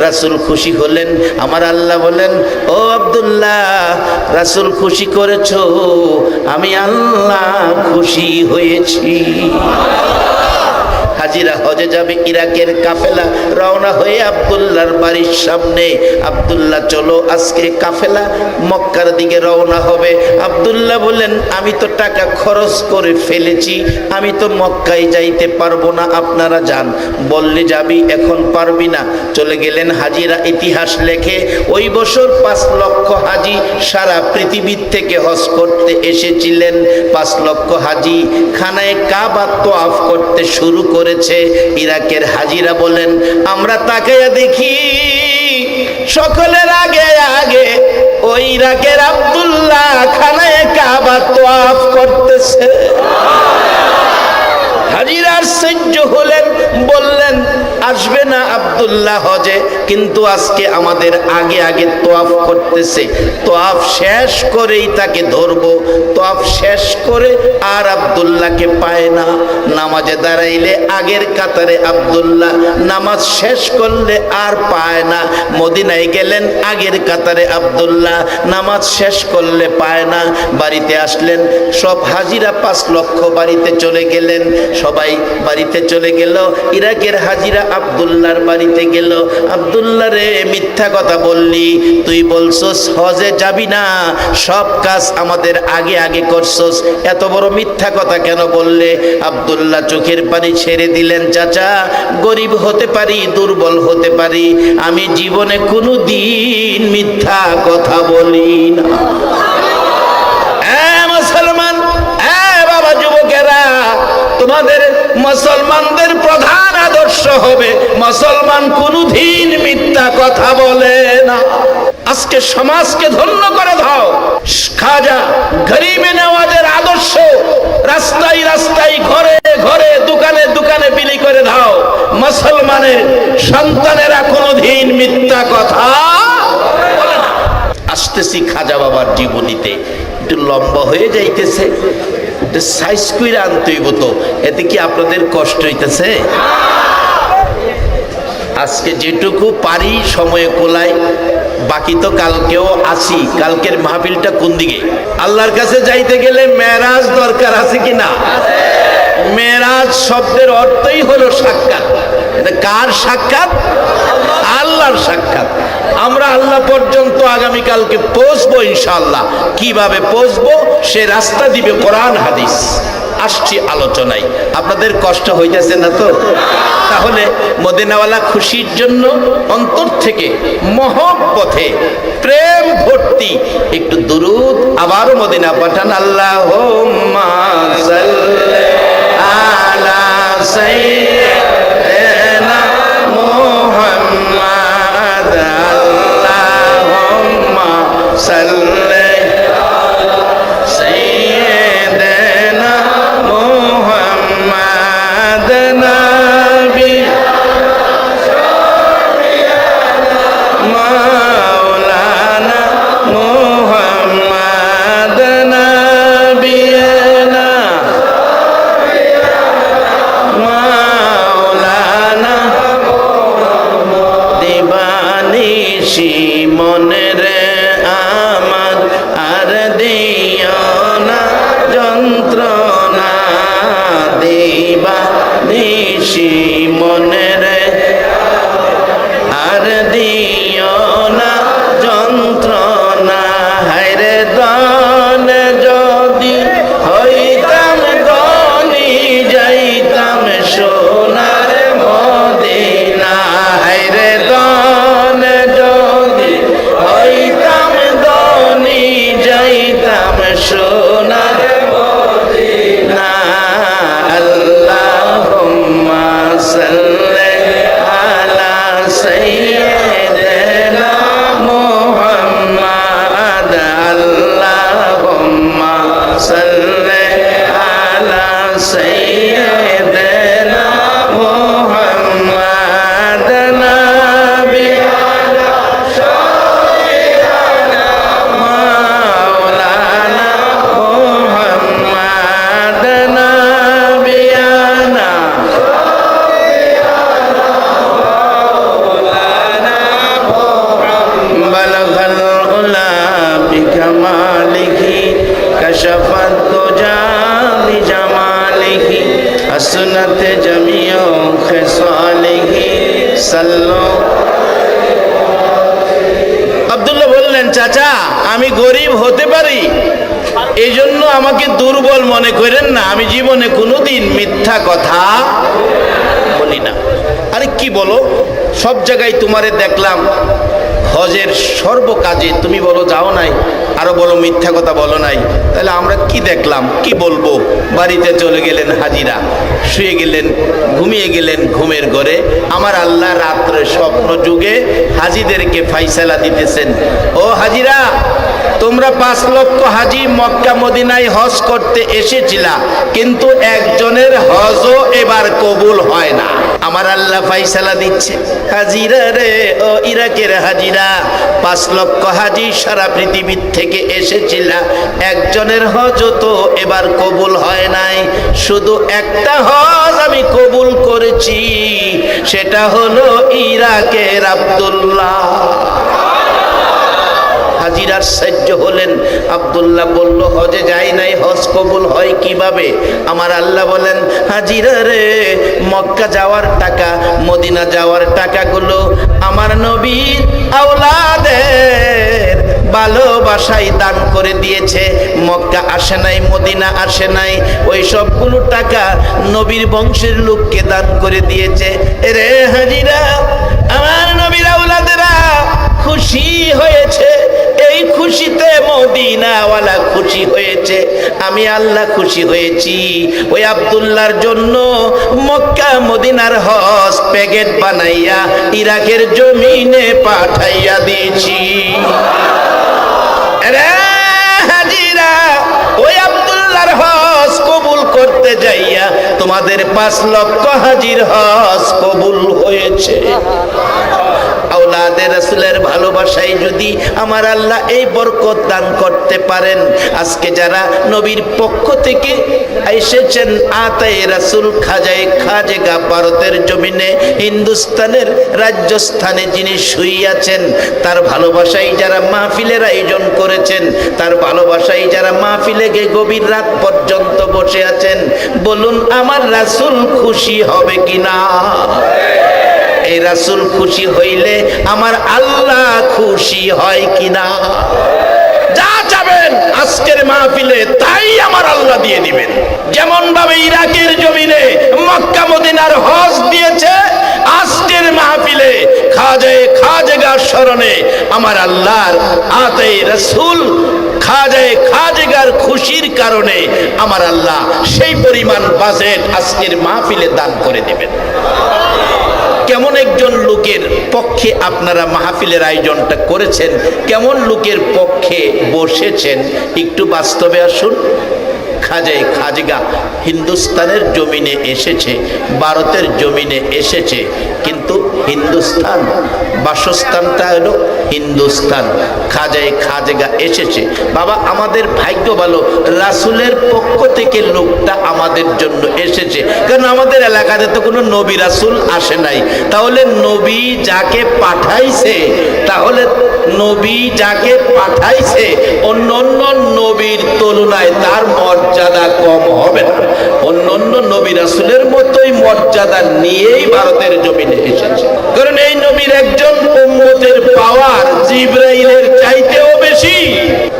রাসুল খুশি হলেন। আমার আল্লাহ বলেন, ও আবদুল্লাহ, রাসুল খুশি করেছ। আমি আল্লাহ খুশি হয়েছি। হাজিরা হজে যাবে ইরাকের কাফেলা, রওনা হয়ে আব্দুল্লাহর বাড়ির সামনে। আব্দুল্লাহ, চলো আজকে কাফেলা, মক্কার দিকে রওনা হবে। আব্দুল্লাহ বললেন, আমি তো টাকা খরচ করে ফেলেছি, আমি তো মক্কায় যাইতে পারব না, আপনারা যান। বললে, যাবি, এখন পারবি না। চলে গেলেন হাজিরা ইতিহাস লেখে, ওই বছর পাঁচ লক্ষ হাজি সারা পৃথিবীর থেকে হজ করতে এসেছিলেন। পাঁচ লক্ষ হাজি খানায় কাবা তোয়াফ করতে শুরু করেছে ইরাকের হাজিরা বলেন, আমরা তাকে দেখি, সকলের আগে আগে ওই ইরাকের আবদুল্লাহ খানায় কাবা তোয়াফ করতেছে। হাজিরার সহ্য হলেন, বললেন, আসবে না আব্দুল্লাহ হজে, কিন্তু আজকে আমাদের আগে আগে তোয়াফ করতেছে। তোয়াফ শেষ করেই তাকে ধরবো। তোয়াফ শেষ করে আর আব্দুল্লাহকে পায় না। নামাজে দাঁড়াইলে আগের কাতারে আব্দুল্লাহ, নামাজ শেষ করলে আর পায় না। মদিনায় গেলেন আগের কাতারে আব্দুল্লাহ, নামাজ শেষ করলে পায় না। বাড়িতে আসলেন, সব হাজিরা পাঁচ লক্ষ বাড়িতে চলে গেলেন। সবাই বাড়িতে চলে গেল। ইরাকের হাজিরা আব্দুল্লাহর বাড়িতে গেল, আব্দুল্লাহ রে, মিথ্যা কথা বললি। তুই বলছস, হজে যাবি না। সব কাজ আমাদের আগে আগে করছস। এত বড় মিথ্যা কথা কেন বললে? আব্দুল্লাহ চোখের পানি ছেড়ে দিলেন, চাচা, গরিব হতে পারি, দুর্বল হতে পারি। আমি জীবনে কোনো দিন মিথ্যা কথা বলি না। মুসলমান হ্যাঁ বাবা যুবকেরা, তোমাদের মুসলমানদের প্রধান হবে। মুসলমান কোনদিন মিথ্যা কথা বলে না। আজকে সমাজকে ধন্য করে দাও। খাজা গরিবে নেওয়াজের আদর্শ রাস্তায় রাস্তায় ঘরে ঘরে দোকানে দোকানে বিলি করে দাও। মুসলমানের সন্তানেরা কোনদিন মিথ্যা কথা আসতেছি খাজা বাবার জীবনীতে। একটু লম্বা হয়ে যাইতেছে। সাইজ করে আনতে হইব তো। এতে কি আপনাদের কষ্ট হইতেছে? আজকে যেটুকু পারি সময়ে কোলাই বাকি তো কালকেও আসি কালকের মাহফিলটা কোন দিকে? আল্লাহর কাছে যাইতে গেলে মেরাজ দরকার আছে কি না? মেরাজ শব্দের অর্থই হলো সাক্ষাৎ। এটা কার সাক্ষাৎ? আল্লাহর সাক্ষাৎ। আমরা আল্লাহ পর্যন্ত আগামীকালকে পৌঁছবো ইনশাল্লাহ কীভাবে পৌঁছবো? সে রাস্তা দিবে কোরআন, হাদিস। আসছি আলোচনায়। আপনাদের কষ্ট হইতেছে না তো? তাহলে মদিনাওয়ালা খুশির জন্য অন্তর থেকে মহব্বতে প্রেম ভর্তি একটু দুরুদ আবারও মদিনা পাঠান। আল্লাহ দিবানিশি মনে রে আমার, আর দিও না যন্ত্রণা। দিবানিশি মনে রে আর দিও না যন্ত্রণা। হায়রে দান গরিব হতে পারি? এই জন্য আমাকে দুর্বল মনে করেন না। আমি জীবনে কোনোদিন মিথ্যা কথা বলি না। আরে কি বলো? সব জায়গায় তোমারে দেখলাম, হজের সর্বকাজে তুমি বলো যাও নাই, আরও বলো মিথ্যা কথা বলো নাই। তাহলে আমরা কি দেখলাম? কি বলব? বাড়িতে চলে গেলেন হাজিরা, শুয়ে গেলেন, ঘুমিয়ে গেলেন ঘুমের ঘরে। আমার আল্লাহ রাত্রে স্বপ্ন যুগে হাজিদেরকে ফাইসালা দিতেছেন। ও হাজিরা তোমরা পাঁচ লক্ষ হাজি মক্কা মদিনায় হজ করতে এসেছিলা, কিন্তু একজনের হজও এবার কবুল হয় না। আমার আল্লাহ ফাইসালা দিচ্ছে, হাজিরা রে, ও ইরাকের হাজিরা, পাঁচ লক্ষ হাজি সারা পৃথিবীর থেকে এসেছিলা, একজনের হজও তো এবার কবুল হয় নাই। শুধু একটা হজ আমি কবুল করেছি, সেটা হলো ইরাকের আব্দুল্লাহ। সাহায্য হলেন। আব্দুল্লাহ বলল, হজে যাই নাই, হজ কবুল হয় কীভাবে? আমার আল্লাহ বলেন, হাজিরা রে, মক্কা যাওয়ার টাকা, মদিনা যাওয়ার টাকাগুলো আমার নবীর আওলাদের ভালোবাসাই দান করে দিয়েছে। মক্কা আসে নাই, মদিনা আসে নাই, ওই সবগুলো টাকা নবীর বংশের লোককে দান করে দিয়েছে। রে হাজিরা, আমার নবীর আওলাদেরা খুশি হয়েছে। এই খুশিতে মদিনাওয়ালা খুশি হয়েছে, আমি আল্লাহ খুশি হয়েছি। ওই আব্দুল্লাহর জন্য মক্কা মদিনার হজ প্যাকেট বানাইয়া ইরাকের জমিনে পাঠাইয়া দিয়েছি। করতে যাইয়া তোমাদের পাঁচ লক্ষ হাজির হজ কবুল রাসূলের ভালোবাসায় যদি আমার আল্লাহ এই বরকত দান করতে পারেন, আজকে যারা নবীর পক্ষ থেকে এসেছেন, আতায় রাসূল খাজায় খাজেগা ভারতের জমিনে, হিন্দুস্তানের রাজ্যস্থানে যিনি শুইয়াছেন, তার ভালোবাসায় যারা মাহফিলের আয়োজন করেছেন, তার ভালোবাসায় যারা মাহফিলে গিয়ে গভীর রাত পর্যন্ত বসে আছেন, বলুন আমার রাসূল খুশি হবে কিনা? এই রাসূল খুশি হইলে আমার আল্লাহ খুশি হয় কিনা? যা যাবেন আজকের মাহফিলে তাই আমার আল্লাহ দিয়ে দিবেন। যেমন ভাবে ইরাকের জমিনে মক্কা, মদিনার হজ দিয়েছে, আজকের মাহফিলে খাজে খাজেগার স্মরণে আমার আল্লাহর আতে রসুল খাজে খাজেগার খুশির কারণে আমার আল্লাহ সেই পরিমাণ বাজেট আজকের মাহফিলে দান করে দেবেন। কেমন একজন লোকের পক্ষে আপনারা মাহফিলের আয়োজনটা করেছেন? কেমন লোকের পক্ষে বসেছেন? একটু বাস্তবে আসুন। খাজে খাজগা হিন্দুস্তানের জমিনে এসেছে, ভারতের জমিনে এসেছে, কিন্তু হিন্দুস্তান বাসস্থানটা হলো হিন্দুস্তান খাজায় খাজগা এসেছে। বাবা, আমাদের ভাগ্য ভালো। রাসুলের পক্ষ থেকে লোকটা আমাদের জন্য এসেছে। কারণ আমাদের এলাকাতে তো কোনো নবী রাসুল আসে নাই? তাহলে নবী যাকে পাঠাইছে, তাহলে নবী যাকে পাঠাইছে অন্য অন্য নবীর তুলনায় তার মর্যাদা কম হবে না। অন্য অন্য নবী রাসুলের মতোই মর্যাদা নিয়েই ভারতের জমিনে এসেছে। কারণ এই নবীর একজন উম্মতের পাওয়ার জিব্রাইলের চাইতেও বেশি।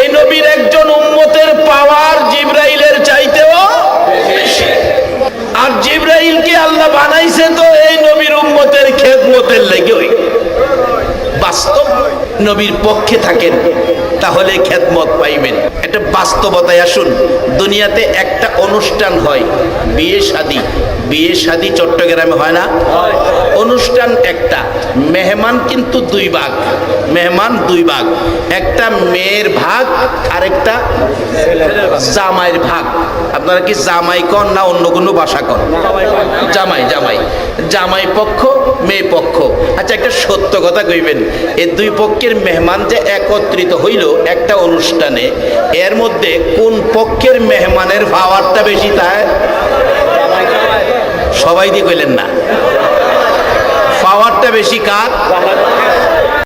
এই নবীর একজন উম্মতের পাওয়ার জিব্রাইলের চাইতেও আর জিব্রাইলকে আল্লাহ বানাইছে তো এই নবীর উম্মতের খেদমতের লেগে ওই বাস্তব নবীর পক্ষে থাকেন, তাহলে খেদমত পাইবেন। এটা বাস্তবতায় আসুন, দুনিয়াতে একটা অনুষ্ঠান হয়, বিয়ে শাদী। বিয়ে শাদী চট্টগ্রামে হয় না? অনুষ্ঠান একটা। মেহমান কিন্তু দুই ভাগ। মেহমান দুই ভাগ। একটা মেয়ের ভাগ, আরেকটা জামাইয়ের ভাগ। আপনারা কি জামাই কন না অন্য কোনো বাসা কন? জামাই জামাই। জামাই পক্ষ, মেয়ে পক্ষ। আচ্ছা একটা সত্য কথা কইবেন। এই দুই পক্ষের মেহমান যে একত্রিত হইল একটা অনুষ্ঠানে, এর মধ্যে কোন পক্ষের মেহমানের পাওয়ারটা বেশি তাই সবাই দিয়ে কইলেন না। পাওয়ারটা বেশি কার?